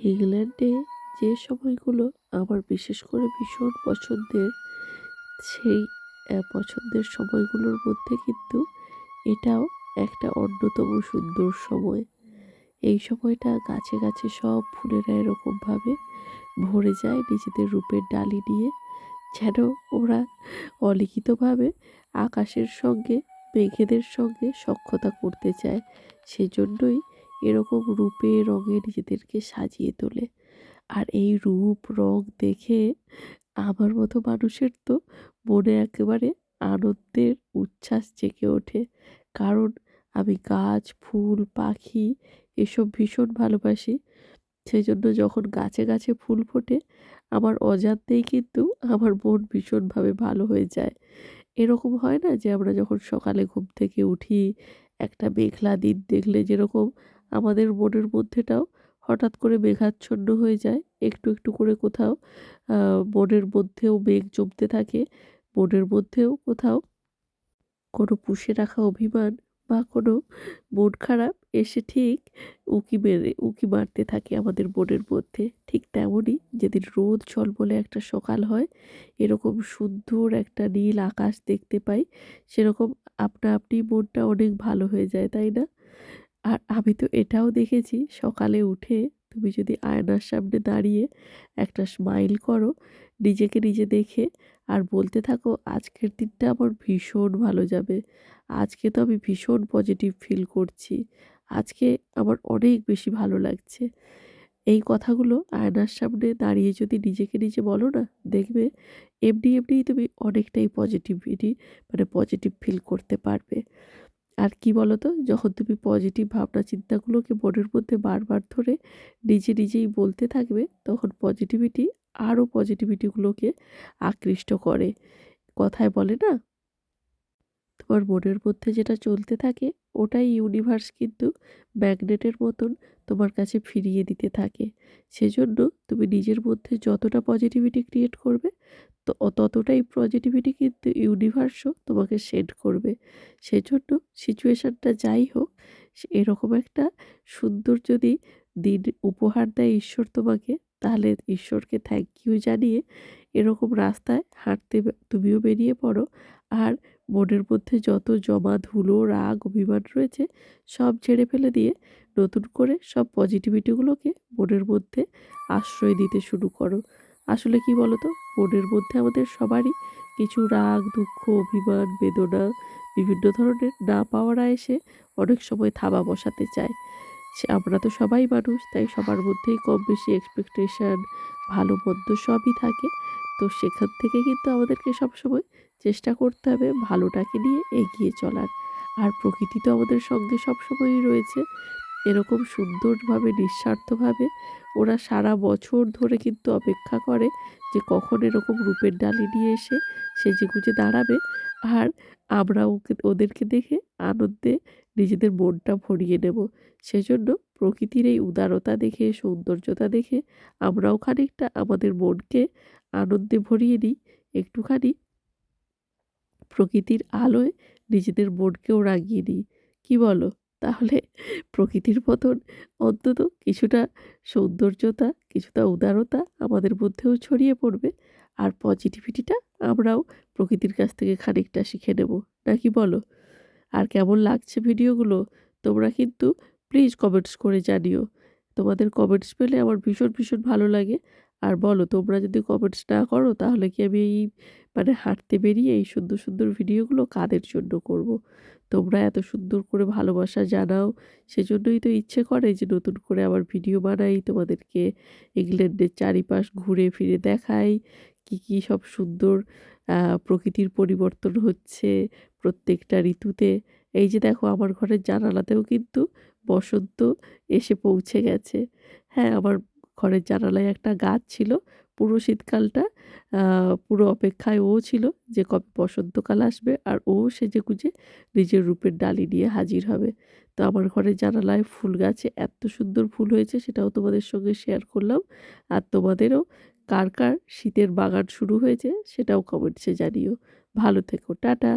ইংল্যান্ডে যে সময়গুলো আমার বিশেষ করে ভীষণ পছন্দের, সেই পছন্দের সময়গুলোর মধ্যে কিন্তু এটাও একটা অন্যতম সুন্দর সময়। এই সময়টা গাছে গাছে সব ফুলেরা এরকমভাবে ভরে যায় নিজেদের রূপের ডালি নিয়ে যেন ওরা অলিখিতভাবে আকাশের সঙ্গে, মেঘেদের সঙ্গে সক্ষতা করতে চায়। সেজন্যই এরকম রূপে রঙে নিজেদেরকে সাজিয়ে তোলে। আর এই রূপ, রং দেখে আমার মতো মানুষের তো মনে একেবারে আনন্দের উচ্ছ্বাস জেগে ওঠে। কারণ আমি গাছ, ফুল, পাখি এসব ভীষণ ভালোবাসি। সেই জন্য যখন গাছে গাছে ফুল ফোটে, আমার অজান্তেই কিন্তু আমার মন ভীষণভাবে ভালো হয়ে যায়। এরকম হয় না যে আমরা যখন সকালে ঘুম থেকে উঠি, একটা মেঘলা দিন দেখলে যেরকম আমাদের মনের মধ্যেটাও হঠাৎ করে মেঘাচ্ছন্ন হয়ে যায়, একটু একটু করে কোথাও। মনের মধ্যেও মেঘ জমতে থাকে মনের মধ্যেও কোথাও কোনো পুষে রাখা অভিমান বা কোনো মন খারাপ এসে ঠিক উঁকি মেরে, উঁকি মারতে থাকে আমাদের মনের মধ্যে। ঠিক তেমনই যেদিন রোদ বলে একটা সকাল হয়, এরকম সুন্দর একটা নীল আকাশ দেখতে পাই, সেরকম আপনা আপনি মনটা অনেক ভালো হয়ে যায়, তাই না? আর আমি তো এটাও দেখেছি, সকালে উঠে তুমি যদি আয়নার সামনে দাঁড়িয়ে একটা স্মাইল করো, নিজেকে নিজে দেখে আর বলতে থাকো, আজকের দিনটা আমার ভীষণ ভালো যাবে। আজকে তো আমি ভীষণ পজিটিভ ফিল করছি। আজকে আমার অনেক বেশি ভালো লাগছে। এই কথাগুলো আয়নার সামনে দাঁড়িয়ে যদি নিজেকে নিজে বলো না, দেখবে এমনি এমনিই তুমি অনেকটাই পজিটিভিটি মানে পজিটিভ ফিল করতে পারবে। আর কি বলতো? যখন তুমি পজিটিভ ভাবনা চিন্তাগুলোকে মনের মধ্যে বারবার ধরে নিজে নিজেই বলতে থাকবে, তখন পজিটিভিটি আরও পজিটিভিটিগুলোকে আকৃষ্ট করে। কথায় বলে না? তোমার মনের মধ্যে যেটা চলতে থাকে, ওটাই ইউনিভার্স কিন্তু ম্যাগনেটের মতন তোমার কাছে ফিরিয়ে দিতে থাকে। সেজন্য তুমি নিজের মধ্যে যতটা পজিটিভিটি ক্রিয়েট করবে, তো, ততটাই পজিটিভিটি কিন্তু ইউনিভার্সও তোমাকে সেন্ড করবে। সেজন্য সিচুয়েশানটা যাই হোক এরকম একটা সুন্দর যদি দিন উপহার দেয় ঈশ্বর তোমাকে, তাহলে ঈশ্বরকে থ্যাংক ইউ জানিয়ে এরকম রাস্তায় হাঁটতে তুমিও বেরিয়ে পড়ো। আর মনের মধ্যে যত জমা ধুলো, রাগ, অভিমান রয়েছে, সব ঝেড়ে ফেলে দিয়ে নতুন করে সব পজিটিভিটিগুলোকে মনের মধ্যে আশ্রয় দিতে শুরু করো। আসলে কি বলো তো মনের মধ্যে আমাদের সবারই কিছু রাগ, দুঃখ, অভিমান, বেদনা, বিভিন্ন ধরনের না পাওয়ারা এসে অনেক সময় থাবা বসাতে চায়। সে আমরা তো সবাই মানুষ, তাই সবার মধ্যেই কম বেশি এক্সপেকটেশান ভালো মন্দ সবই থাকে। তো সেখান থেকে কিন্তু আমাদেরকে সবসময় চেষ্টা করতে হবে ভালোটাকে নিয়ে এগিয়ে চলার। আর প্রকৃতি তো আমাদের সঙ্গে সবসময়ই রয়েছে। এরকম সুন্দরভাবে, নিঃস্বার্থভাবে ওরা সারা বছর ধরে কিন্তু অপেক্ষা করে যে কখন এরকম রূপের ডালি নিয়ে এসে সেজে গুজে দাঁড়াবে। আর আমরা ওকে, ওদেরকে দেখে আনন্দে নিজেদের মনটা ভরিয়ে নেব। সেজন্য প্রকৃতির এই উদারতা দেখে, সৌন্দর্যতা দেখে আমরাও খানিকটা আমাদের মনকে আনন্দে ভরিয়ে নিই। একটুখানি প্রকৃতির আলোয় নিজেদের মনকেও রাগিয়ে নিই। কী বলো? তাহলে প্রকৃতির মতন অন্তত কিছুটা সৌন্দর্যতা, কিছুটা উদারতা আমাদের মধ্যেও ছড়িয়ে পড়বে আর পজিটিভিটিটা আমরাও প্রকৃতির কাছ থেকে খানিকটা শিখে নেব। নাকি বলো? আর কেমন লাগছে ভিডিওগুলো? তোমরা কিন্তু প্লিজ কমেন্টস করে জানিও তোমাদের কমেন্টস পেলে আমার ভীষণ ভীষণ ভালো লাগে আর বলো, তোমরা যদি কমেন্টস না করো, তাহলে কি আমি এই মানে হাঁটতে বেরিয়ে এই সুন্দর সুন্দর ভিডিওগুলো কাদের জন্য করব। তোমরা এত সুন্দর করে ভালোবাসা জানাও, সেজন্যই তো ইচ্ছে করে যে নতুন করে আমার ভিডিও বানাই, তোমাদেরকে ইংল্যান্ডের চারিপাশ ঘুরে ফিরে দেখাই কি কি সব সুন্দর প্রকৃতির পরিবর্তন হচ্ছে প্রত্যেকটা ঋতুতে। এই যে দেখো, আমার ঘরের জানালাতেও কিন্তু বসন্ত এসে পৌঁছে গেছে। হ্যাঁ আমার ঘরের জানালায় একটা গাছ ছিল, পুরো শীতকালটা পুরো অপেক্ষায় ও ছিল যে কবে বসন্তকাল আসবে আর ও সেজে গুজে নিজের রূপের ডালি নিয়ে হাজির হবে। তো আমার ঘরের জানালায় ফুল গাছে এত সুন্দর ফুল হয়েছে, সেটাও তোমাদের সঙ্গে শেয়ার করলাম। আর তোমাদেরও কার কার শীতের বাগান শুরু হয়েছে সেটাও কমেন্টসে জানিও। ভালো থেকো টাটা।